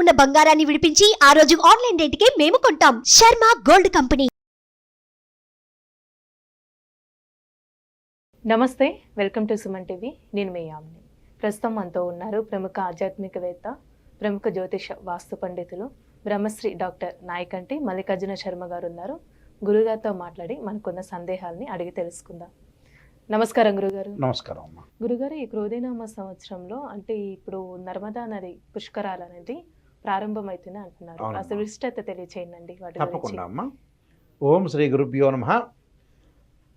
ఉన్న బంగారాన్ని విడిపించి ఆ రోజు ఆన్లైన్ రేటుకే మేము కొంటాం. Sharma gold company. నమస్తే వెల్కమ్ టు సుమన్ టీవీ. నేను మీ యామిని. ప్రస్తుతం మనతో ఉన్నారు ప్రముఖ ఆధ్యాత్మికవేత్త ప్రముఖ జ్యోతిష వాస్తు పండితులు బ్రహ్మశ్రీ డాక్టర్ నాయకంటి మల్లికార్జున శర్మ గారు ఉన్నారు గురుగారితో మాట్లాడి మనకున్న సందేహాల్ని అడిగి తెలుసుకుందాం. నమస్కారం గురుగారు. నమస్కారం అమ్మా. గురుగారు ఈ క్రోధినామ సంవత్సరంలో అంటే ఇప్పుడు నర్మదా నది పుష్కరాలు అనేది ప్రారంభమవుతుంది అంటున్నారు. అసలు విశిష్టత తెలియచేయండి తప్పకుండా అమ్మా. ఓం శ్రీ గురుభ్యో నమ.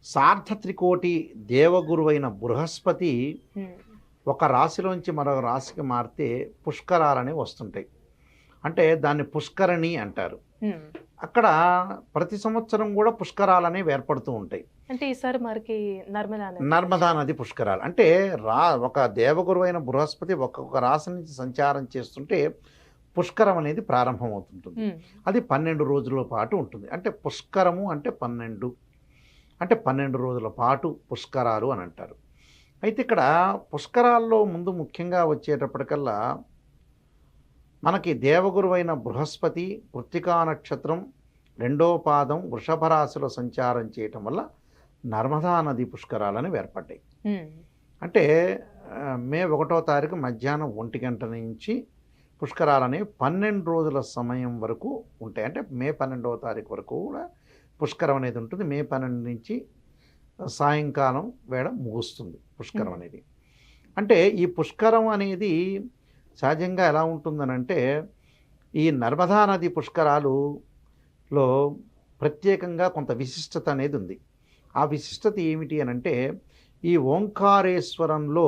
సార్థ త్రికోటి దేవగురువైన బృహస్పతి. ఒక రాశిలోంచి మరొక రాశికి మారితే పుష్కరాలని వస్తుంటాయి. అంటే దాన్ని పుష్కరణి అంటారు. అక్కడ ప్రతి సంవత్సరం కూడా పుష్కరాలనే ఏర్పడుతూ ఉంటాయి. అంటే ఈసారి మనకి నర్మదా నర్మదా నది పుష్కరాలు. అంటే రా ఒక దేవగురువైన బృహస్పతి ఒక్కొక్క రాశి నుంచి సంచారం చేస్తుంటే పుష్కరం అనేది ప్రారంభమవుతుంటుంది. అది పన్నెండు రోజుల పాటు ఉంటుంది. అంటే పుష్కరము అంటే పన్నెండు. అంటే పన్నెండు రోజుల పాటు పుష్కరాలు అని అంటారు. అయితే ఇక్కడ పుష్కరాల్లో ముందు ముఖ్యంగా వచ్చేటప్పటికల్లా మనకి దేవగురువైన బృహస్పతి కృత్తికా నక్షత్రం రెండో పాదం వృషభ రాశిలో సంచారం చేయటం వల్ల నర్మదా నది పుష్కరాలని ఏర్పడ్డాయి. అంటే మే ఒకటో తారీఖు మధ్యాహ్నం ఒంటి గంట నుంచి పుష్కరాలని పన్నెండు రోజుల సమయం వరకు ఉంటాయి. అంటే మే పన్నెండవ తారీఖు వరకు కూడా పుష్కరం అనేది ఉంటుంది. మే పన్నెండు నుంచి సాయంకాలం వేళ ముగుస్తుంది పుష్కరం. అనేది. అంటే ఈ పుష్కరం అనేది సహజంగా ఎలా ఉంటుందనంటే ఈ నర్మదా నది పుష్కరాలులో ప్రత్యేకంగా కొంత విశిష్టత అనేది ఉంది. ఆ విశిష్టత ఏమిటి అని అంటే ఈ ఓంకారేశ్వరంలో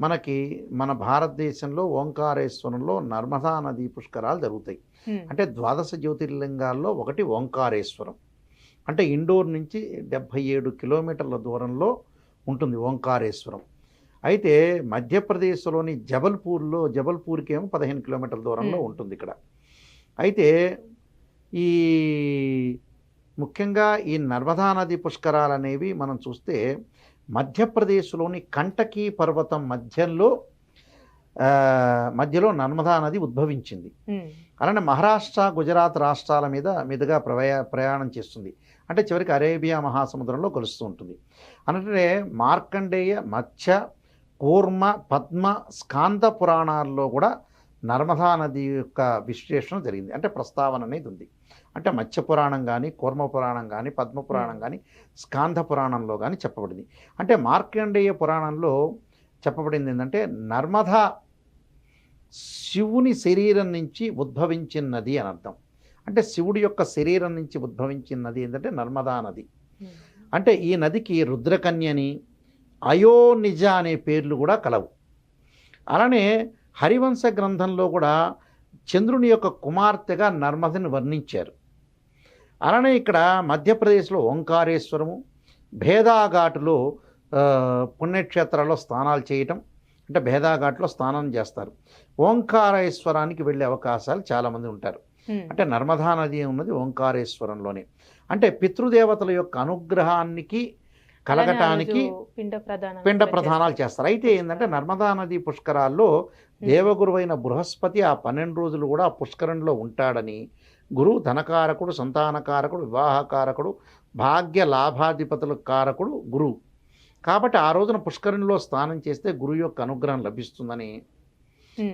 మనకి మన భారతదేశంలో ఓంకారేశ్వరంలో నర్మదా నది పుష్కరాలు జరుగుతాయి. అంటే ద్వాదశ జ్యోతిర్లింగాల్లో ఒకటి ఓంకారేశ్వరం అంటే ఇండోర్ నుంచి డెబ్భై ఏడు కిలోమీటర్ల దూరంలో ఉంటుంది ఓంకారేశ్వరం అయితే మధ్యప్రదేశ్లోని జబల్పూర్లో జబల్పూర్కి ఏమో పదిహేను కిలోమీటర్ల దూరంలో. ఉంటుంది ఇక్కడ అయితే ఈ ముఖ్యంగా ఈ నర్మదా నది పుష్కరాలు అనేవి మనం చూస్తే మధ్యప్రదేశ్లోని కంటకీ పర్వతం మధ్యలో మధ్యలో నర్మదా నది ఉద్భవించింది. అలానే మహారాష్ట్ర గుజరాత్ రాష్ట్రాల మీద మీదుగా ప్రయా ప్రయాణం చేస్తుంది. అంటే చివరికి అరేబియా మహాసముద్రంలో కలుస్తూ ఉంటుంది. అంటే మార్కండేయ మత్స్య కూర్మ పద్మ స్కాంద పురాణాల్లో కూడా నర్మదా నది యొక్క విశ్లేషణ జరిగింది. అంటే ప్రస్తావన అనేది ఉంది. అంటే మత్స్య పురాణం కానీ కూర్మ పురాణం కానీ పద్మ పురాణం కానీ స్కాంద పురాణంలో కానీ చెప్పబడింది. అంటే మార్కండేయ పురాణంలో చెప్పబడింది ఏంటంటే నర్మదా శివుని శరీరం నుంచి ఉద్భవించిన నది అని అర్థం. అంటే శివుడి యొక్క శరీరం నుంచి ఉద్భవించిన నది ఏంటంటే నర్మదా నది. అంటే ఈ నదికి రుద్రకన్యని అయోనిజ అనే పేర్లు కూడా కలవు. అలానే హరివంశ గ్రంథంలో కూడా చంద్రుని యొక్క కుమార్తెగా నర్మదని వర్ణించారు. అలానే ఇక్కడ మధ్యప్రదేశ్లో ఓంకారేశ్వరము భేదాఘాటులో పుణ్యక్షేత్రాల్లో స్నానాలు చేయటం అంటే భేదాఘాట్లో స్నానం చేస్తారు. ఓంకారేశ్వరానికి వెళ్ళే అవకాశాలు చాలామంది ఉంటారు. అంటే నర్మదా నది ఉన్నది ఓంకారేశ్వరంలోనే. అంటే పితృదేవతల యొక్క అనుగ్రహానికి కలగటానికి పిండ ప్రధానాలు చేస్తారు. అయితే ఏంటంటే నర్మదా నది పుష్కరాల్లో దేవగురువైన బృహస్పతి ఆ పన్నెండు రోజులు కూడా ఆ పుష్కరంలో ఉంటాడని గురువు ధనకారకుడు సంతానకారకుడు వివాహకారకుడు భాగ్య లాభాధిపతుల కారకుడు గురువు కాబట్టి ఆ రోజున పుష్కరంలో స్నానం చేస్తే గురువు యొక్క అనుగ్రహం లభిస్తుందని.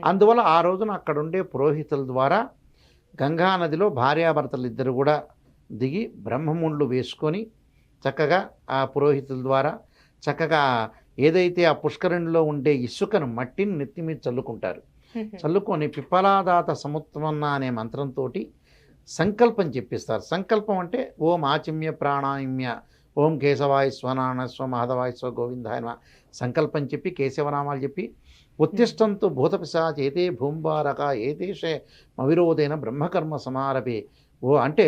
అందువల్ల ఆ రోజున అక్కడ ఉండే పురోహితుల ద్వారా గంగా నదిలో భార్యాభర్తలు ఇద్దరు కూడా దిగి బ్రహ్మముండ్లు వేసుకొని చక్కగా ఆ పురోహితుల ద్వారా చక్కగా ఏదైతే ఆ పుష్కరిణిలో ఉండే ఇసుకను మట్టిని నెత్తి మీద చల్లుకుంటారు. చల్లుకొని పిప్పలాదాత సముత్వన్న అనే మంత్రంతో సంకల్పం చెప్పిస్తారు. సంకల్పం అంటే ఓం ఆచిమ్య ప్రాణాయమ్య ఓం కేశవాయ స్వనాన స్వ మాధవాయ స్వ గోవిందాయ సంకల్పం చెప్పి కేశవనామాలు చెప్పి ఉత్తిష్టంతో భూతపిశాచ్ ఏతే భూంబారక ఏతేషే మవిరోధైన బ్రహ్మకర్మ సమారభి ఓ అంటే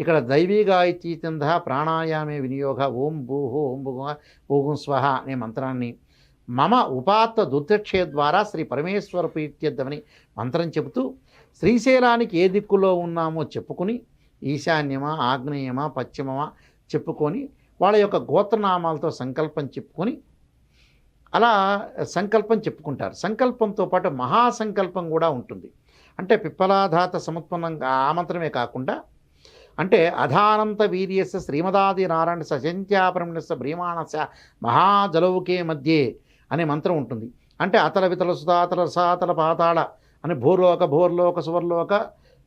ఇక్కడ దైవీగాయతీతంధ ప్రాణాయామే వినియోగ ఓం భూహు ఓం భూ ఓగుం స్వహ అనే మంత్రాన్ని. మమ ఉపాత్త దుర్దక్షే ద్వారా శ్రీ పరమేశ్వర ప్రీత్యర్థమని మంత్రం చెబుతూ శ్రీశైలానికి ఏ దిక్కులో ఉన్నామో చెప్పుకుని ఈశాన్యమా ఆగ్నేయమా పశ్చిమమా చెప్పుకొని వాళ్ళ యొక్క గోత్రనామాలతో సంకల్పం చెప్పుకొని అలా సంకల్పం చెప్పుకుంటారు. సంకల్పంతో పాటు మహాసంకల్పం కూడా ఉంటుంది. అంటే పిప్పలాధాత సముత్పన్నం ఆ మంత్రమే కాకుండా అంటే అధానంత వీర్యస్య శ్రీమదాది నారాయణ సశంత్యాపరమణస్య భ్రీమాణస్య మహాజలవుకే మధ్యే అనే మంత్రం ఉంటుంది. అంటే అతల వితల సుధాతల సాతల పాతాళ అని భూలోక భూర్లోక సువర్లోక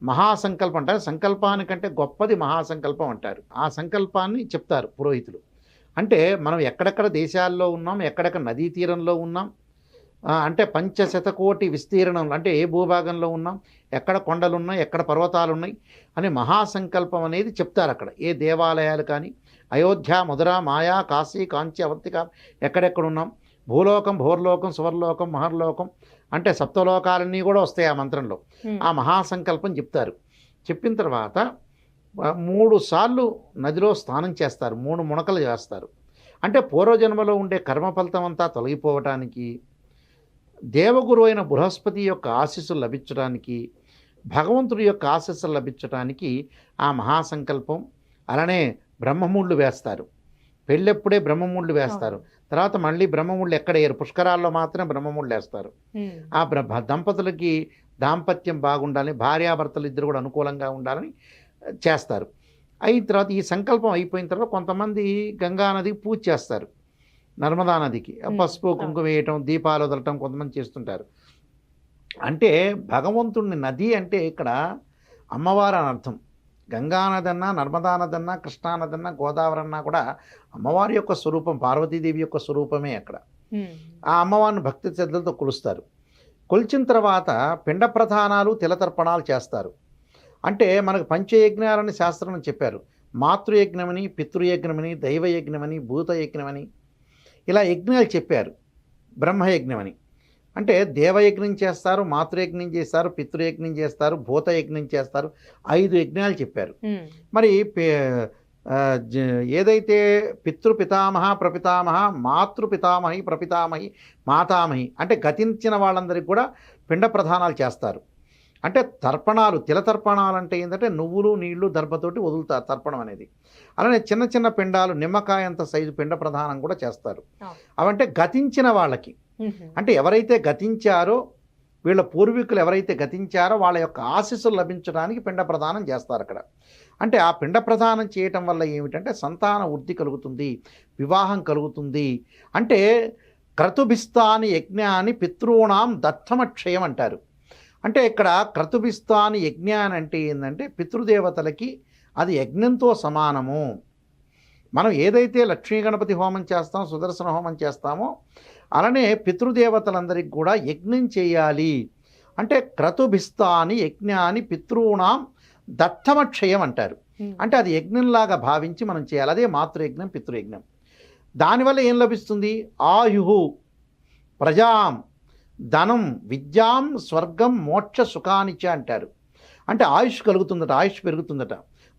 మహాసంకల్పం అంటారు. సంకల్పానికంటే గొప్పది మహాసంకల్పం అంటారు. ఆ సంకల్పాన్ని చెప్తారు పురోహితులు. అంటే మనం ఎక్కడెక్కడ దేశాల్లో ఉన్నాం ఎక్కడెక్కడ నదీ తీరంలో ఉన్నాం అంటే పంచశతకోటి విస్తీర్ణం అంటే ఏ భూభాగంలో ఉన్నాం ఎక్కడ కొండలు ఉన్నాయి ఎక్కడ పర్వతాలు ఉన్నాయి మహాసంకల్పం అనేది చెప్తారు అక్కడ. ఏ దేవాలయాలు కానీ అయోధ్య మధుర మాయా కాశీ కాంచి అవంతిక ఎక్కడెక్కడ ఉన్నాం భూలోకం భోర్లోకం సువర్లోకం మహర్లోకం అంటే సప్తలోకాలన్నీ కూడా వస్తాయి ఆ మంత్రంలో. ఆ మహాసంకల్పం చెప్తారు. చెప్పిన తర్వాత మూడు సార్లు నదిలో స్నానం చేస్తారు. మూడు మునకలు చేస్తారు అంటే పూర్వజన్మలో ఉండే కర్మ ఫలితం అంతా తొలగిపోవటానికి దేవగురు అయిన బృహస్పతి యొక్క ఆశీస్సులు లభించడానికి భగవంతుడి యొక్క ఆశీస్సులు లభించడానికి ఆ మహాసంకల్పం అలానే బ్రహ్మముళ్ళు వేస్తారు. పెళ్ళెప్పుడే బ్రహ్మముళ్ళు వేస్తారు. తర్వాత మళ్ళీ బ్రహ్మముళ్ళు ఎక్కడ వేయరు పుష్కరాల్లో మాత్రమే బ్రహ్మముళ్ళు వేస్తారు. ఆ బ్ర- దంపతులకి దాంపత్యం బాగుండాలని భార్యాభర్తలు ఇద్దరు కూడా అనుకూలంగా ఉండాలని చేస్తారు. అయిన తర్వాత ఈ సంకల్పం అయిపోయిన తర్వాత కొంతమంది గంగా నదికి పూజ చేస్తారు. నర్మదా నదికి. పసుపు కుంకుమ వేయటం దీపాలు వదలటం కొంతమంది చేస్తుంటారు. అంటే భగవంతుడిని నది అంటే ఇక్కడ అమ్మవారు అని అర్థం. గంగా నది అన్నా నర్మదా నది అన్నా కృష్ణా నది అన్నా గోదావరి అన్నా కూడా అమ్మవారి యొక్క స్వరూపం పార్వతీదేవి యొక్క స్వరూపమే అక్కడ. ఆ అమ్మవారిని భక్తి శ్రద్ధలతో కొలుస్తారు. కొలిచిన తర్వాత పిండ ప్రధానాలు తిలతర్పణాలు చేస్తారు. అంటే మనకు పంచయజ్ఞాలని శాస్త్రం చెప్పారు. మాతృయజ్ఞమని పితృయజ్ఞమని దైవయజ్ఞమని భూతయజ్ఞమని ఇలా యజ్ఞాలు చెప్పారు. బ్రహ్మయజ్ఞమని. అంటే దేవయజ్ఞం చేస్తారు మాతృయజ్ఞం చేస్తారు పితృయజ్ఞం చేస్తారు భూతయజ్ఞం చేస్తారు. ఐదు యజ్ఞాలు చెప్పారు. మరి ఏదైతే పితృపితామహ ప్రపితామహ మాతృపితామహి ప్రపితామహి మాతామహి అంటే గతించిన వాళ్ళందరికీ కూడా పిండ ప్రధానాలు చేస్తారు. అంటే తర్పణాలు తిల తర్పణాలు అంటే ఏంటంటే నువ్వులు నీళ్ళు దర్భతోటి వదులుతారు తర్పణం అనేది. అలానే చిన్న చిన్న పిండాలు నిమ్మకాయ అంత సైజు పిండ ప్రధానం కూడా చేస్తారు. అవంటే గతించిన వాళ్ళకి అంటే ఎవరైతే గతించారో వీళ్ళ పూర్వీకులు ఎవరైతే గతించారో వాళ్ళ యొక్క ఆశీస్సులు లభించడానికి పిండ ప్రదానం చేస్తారు అక్కడ. అంటే ఆ పిండ ప్రదానం చేయటం వల్ల ఏమిటంటే సంతాన వృద్ధి కలుగుతుంది వివాహం కలుగుతుంది. అంటే క్రతుభిస్తాని యజ్ఞాని పితృణాం దత్తమక్షయం అంటారు. అంటే ఇక్కడ క్రతుభిస్తాని యజ్ఞాని అంటే ఏంటంటే పితృదేవతలకి అది యజ్ఞంతో సమానము. మనం ఏదైతే లక్ష్మీ గణపతి హోమం చేస్తాం సుదర్శన హోమం చేస్తామో అలానే పితృదేవతలందరికీ కూడా యజ్ఞం చేయాలి. అంటే క్రతుభిస్తాని యజ్ఞాని పితృణాం దత్తమక్షయం అంటారు. అంటే అది యజ్ఞంలాగా భావించి మనం చేయాలి. అదే మాతృయజ్ఞం పితృయజ్ఞం. దానివల్ల ఏం లభిస్తుంది? ఆయు ప్రజాం ధనం విద్యాం స్వర్గం మోక్ష సుఖానిచ అంటారు. అంటే ఆయుష్ కలుగుతుందట ఆయుష్ పెరుగుతుందట.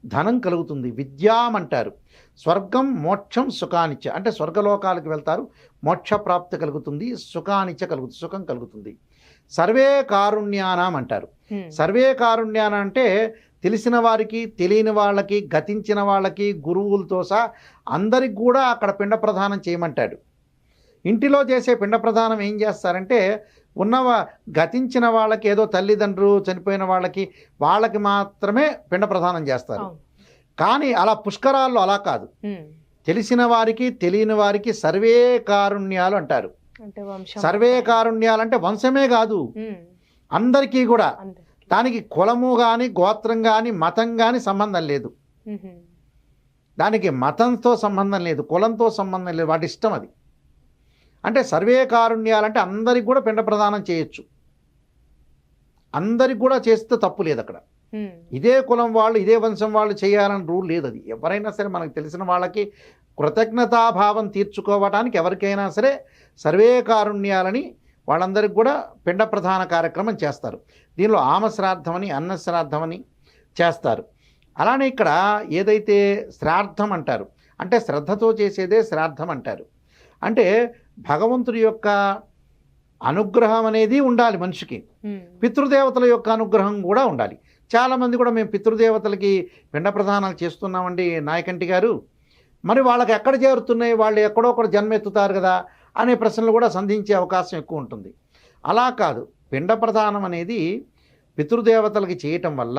ధనం కలుగుతుంది. విద్యాం అంటారు స్వర్గం మోక్షం సుఖానిచ్చ. అంటే స్వర్గలోకాలకు వెళ్తారు. మోక్ష ప్రాప్తి కలుగుతుంది. సుఖానిచ్చ కలుగుతుంది. సుఖం కలుగుతుంది. సర్వే కారుణ్యానం అంటారు. సర్వే కారుణ్యాన అంటే తెలిసిన వారికి తెలియని వాళ్ళకి గతించిన వాళ్ళకి గురువులతో సహా అందరికి కూడా అక్కడ పిండ ప్రదానం చేయమంటాడు. ఇంటిలో చేసే పిండ ప్రదానం ఏం చేస్తారంటే ఉన్నవ గతించిన వాళ్ళకి ఏదో తల్లిదండ్రులు చనిపోయిన వాళ్ళకి వాళ్ళకి మాత్రమే పిండ ప్రదానం చేస్తారు. కానీ అలా పుష్కరాల్లో అలా కాదు. తెలిసిన వారికి తెలియని వారికి సర్వే కారుణ్యాలు అంటారు. సర్వే కారుణ్యాలు అంటే వంశమే కాదు. అందరికీ కూడా. దానికి కులము కానీ గోత్రం కానీ మతం కానీ సంబంధం లేదు. దానికి మతంతో సంబంధం లేదు కులంతో సంబంధం లేదు. వాటి ఇష్టం అది. అంటే సర్వే కారుణ్యాలంటే అందరికి కూడా పిండ ప్రదానం చేయొచ్చు. అందరికి కూడా చేస్తే తప్పు లేదు అక్కడ. ఇదే కులం వాళ్ళు ఇదే వంశం వాళ్ళు చేయాలని రూల్ లేదు అది. ఎవరైనా సరే మనకు తెలిసిన వాళ్ళకి కృతజ్ఞతాభావం తీర్చుకోవటానికి ఎవరికైనా సరే సర్వే కారుణ్యాలని వాళ్ళందరికీ కూడా పిండ ప్రధాన కార్యక్రమం చేస్తారు. దీనిలో ఆమ శ్రాద్ధమని అన్న శ్రాద్ధమని చేస్తారు. అలానే ఇక్కడ ఏదైతే శ్రాద్ధం అంటారు అంటే శ్రద్ధతో చేసేదే శ్రాద్ధం అంటారు. అంటే భగవంతుడి యొక్క అనుగ్రహం అనేది ఉండాలి మనిషికి. పితృదేవతల యొక్క అనుగ్రహం కూడా ఉండాలి. చాలామంది కూడా మేము పితృదేవతలకి పిండ ప్రదానాలు చేస్తున్నామండి నాయకంటి గారు. మరి వాళ్ళకి ఎక్కడ చేరుతున్నాయి? వాళ్ళు ఎక్కడో ఒకటి జన్మెత్తుతారు కదా అనే ప్రశ్నలు కూడా సంధించే అవకాశం ఎక్కువ ఉంటుంది. అలా కాదు. పిండ ప్రదానం అనేది పితృదేవతలకి చేయటం వల్ల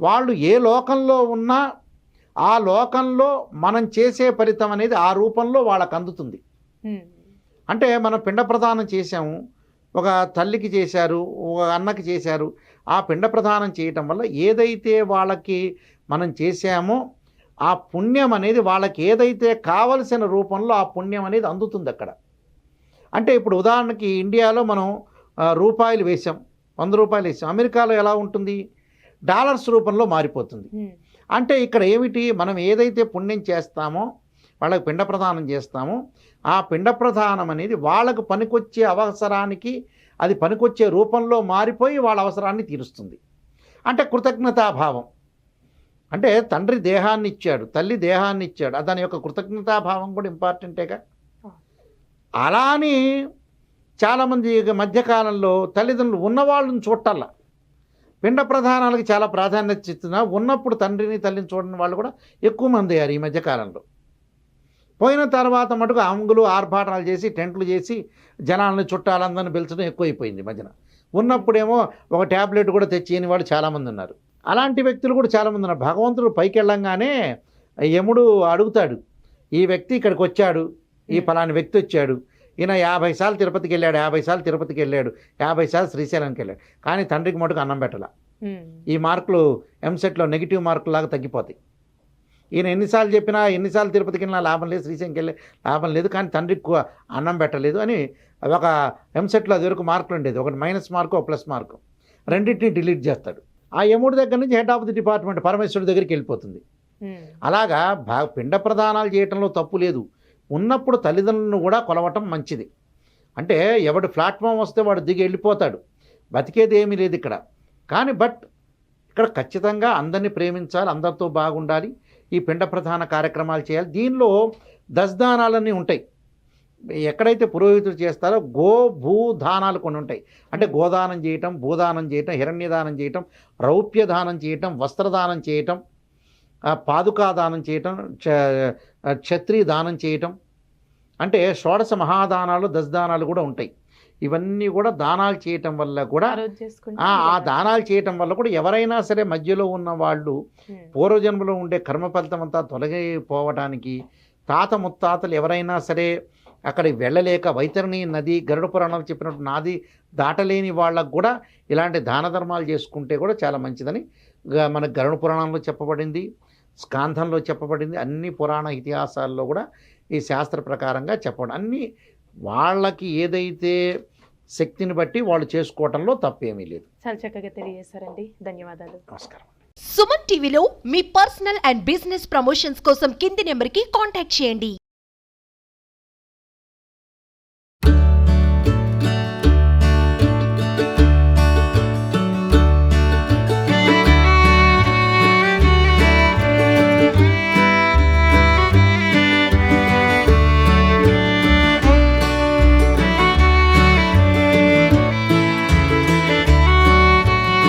వాళ్ళు ఏ లోకంలో ఉన్నా ఆ లోకంలో మనం చేసే ఫలితం అనేది ఆ రూపంలో వాళ్ళకు అందుతుంది. అంటే మనం పిండ ప్రదానం చేసాము ఒక తల్లికి చేశారు ఒక అన్నకి చేశారు. ఆ పిండ ప్రదానం చేయటం వల్ల ఏదైతే వాళ్ళకి మనం చేశామో ఆ పుణ్యం అనేది వాళ్ళకి ఏదైతే కావలసిన రూపంలో ఆ పుణ్యం అనేది అందుతుంది అక్కడ. అంటే ఇప్పుడు ఉదాహరణకి ఇండియాలో మనం రూపాయలు వేసాం వంద రూపాయలు వేసాం అమెరికాలో ఎలా ఉంటుంది? డాలర్స్ రూపంలో మారిపోతుంది. అంటే ఇక్కడ ఏమిటి? మనం ఏదైతే పుణ్యం చేస్తామో వాళ్ళకి పిండ ప్రదానం చేస్తాము. ఆ పిండ ప్రదానం అనేది వాళ్ళకు పనికొచ్చే అవసరానికి అది పనికొచ్చే రూపంలో మారిపోయి వాళ్ళ అవసరాన్ని తీరుస్తుంది. అంటే కృతజ్ఞతాభావం. అంటే తండ్రి దేహాన్ని ఇచ్చాడు తల్లి దేహాన్ని ఇచ్చాడు దాని యొక్క కృతజ్ఞతాభావం కూడా ఇంపార్టెంటేగా? అలా అని చాలామంది ఇక మధ్యకాలంలో తల్లిదండ్రులు ఉన్నవాళ్ళని చూడటల్లా. పిండ ప్రధానాలకు చాలా ప్రాధాన్యత ఇస్తున్నా ఉన్నప్పుడు తండ్రిని తల్లిని చూడని వాళ్ళు కూడా ఎక్కువ మంది అయ్యారు ఈ మధ్యకాలంలో. పోయిన తర్వాత మటుకు అంగులు ఆర్భాటాలు చేసి టెంట్లు చేసి జనాలని చుట్టాలందరిని పిలిచడం ఎక్కువైపోయింది మధ్యన. ఉన్నప్పుడేమో ఒక ట్యాబ్లెట్ కూడా తెచ్చేయని వాళ్ళు చాలామంది ఉన్నారు. అలాంటి వ్యక్తులు కూడా చాలామంది ఉన్నారు. భగవంతుడు పైకి వెళ్ళంగానే యముడు అడుగుతాడు ఈ వ్యక్తి ఇక్కడికి వచ్చాడు ఈ ఫలాని వ్యక్తి వచ్చాడు ఈయన యాభై సార్లు తిరుపతికి వెళ్ళాడు యాభై సార్లు తిరుపతికి వెళ్ళాడు యాభై సార్లు శ్రీశైలంకి వెళ్ళాడు. కానీ తండ్రికి మటుకు అన్నం పెట్టాల. ఈ మార్కులు ఎంసెట్లో నెగిటివ్ మార్కులు లాగా తగ్గిపోతాయి. ఈయన ఎన్నిసార్లు చెప్పినా ఎన్నిసార్లు తిరుపతికి వెళ్ళినా లాభం లేదు శ్రీశైలంకి వెళ్ళి లాభం లేదు కానీ తండ్రికి కు- అన్నం పెట్టలేదు అని ఒక ఎంసెట్లో అది వరకు మార్కులు ఉండేది. ఒకటి మైనస్ మార్కు ఒక ప్లస్ మార్కు రెండింటిని డిలీట్ చేస్తాడు. ఆ యముడి దగ్గర నుంచి హెడ్ ఆఫ్ ది డిపార్ట్మెంట్ పరమేశ్వరుడి దగ్గరికి వెళ్ళిపోతుంది. అలాగా పిండ ప్రదానాలు చేయటంలో తప్పు లేదు. ఉన్నప్పుడు తల్లిదండ్రులను కూడా కొలవటం మంచిది. అంటే ఎవడు ప్లాట్ఫామ్ వస్తే వాడు దిగి వెళ్ళిపోతాడు. బతికేది ఏమీ లేదు ఇక్కడ. కానీ బట్ ఇక్కడ ఖచ్చితంగా అందరినీ ప్రేమించాలి అందరితో బాగుండాలి. ఈ పిండ ప్రధాన కార్యక్రమాలు చేయాలి. దీనిలో దశదానాలన్నీ ఉంటాయి. ఎక్కడైతే పురోహితులు చేస్తారో గో భూ దానాలు కొన్ని ఉంటాయి. అంటే గోదానం చేయటం భూదానం చేయటం హిరణ్యదానం చేయటం రౌప్యదానం చేయటం వస్త్రదానం చేయటం పాదుకాదానం చేయటం క్ష- క్షత్రియ దానం చేయటం. అంటే షోడశ మహాదానాలు దశదానాలు కూడా ఉంటాయి. ఇవన్నీ కూడా దానాలు చేయటం వల్ల కూడా ఆ దానాలు చేయటం వల్ల కూడా ఎవరైనా సరే మధ్యలో ఉన్న వాళ్ళు పూర్వజన్మలో ఉండే కర్మ ఫలితం అంతా తొలగిపోవడానికి తాత ముత్తాతలు ఎవరైనా సరే అక్కడికి వెళ్ళలేక వైతరణి నది గరుడ పురాణాలు చెప్పినట్టు నాది దాటలేని వాళ్ళకు కూడా ఇలాంటి దాన ధర్మాలు చేసుకుంటే కూడా చాలా మంచిదని మన గరుడ పురాణంలో చెప్పబడింది స్కాంధంలో చెప్పబడింది అన్ని పురాణ ఇతిహాసాల్లో కూడా ఈ శాస్త్ర ప్రకారంగా చెప్పడం అన్నీ వాళ్ళకి ఏదైతే శక్తిని బట్టి వాళ్ళు చేసుకోవటంలో తప్పేమీ లేదు. చాలా చక్కగా తెలియజేశారండి. ధన్యవాదాలు. నమస్కారం సుమన్ టీవీలో మీ పర్సనల్ అండ్ బిజినెస్ ప్రమోషన్స్ కోసం కింది నెంబర్కి కాంటాక్ట్ చేయండి.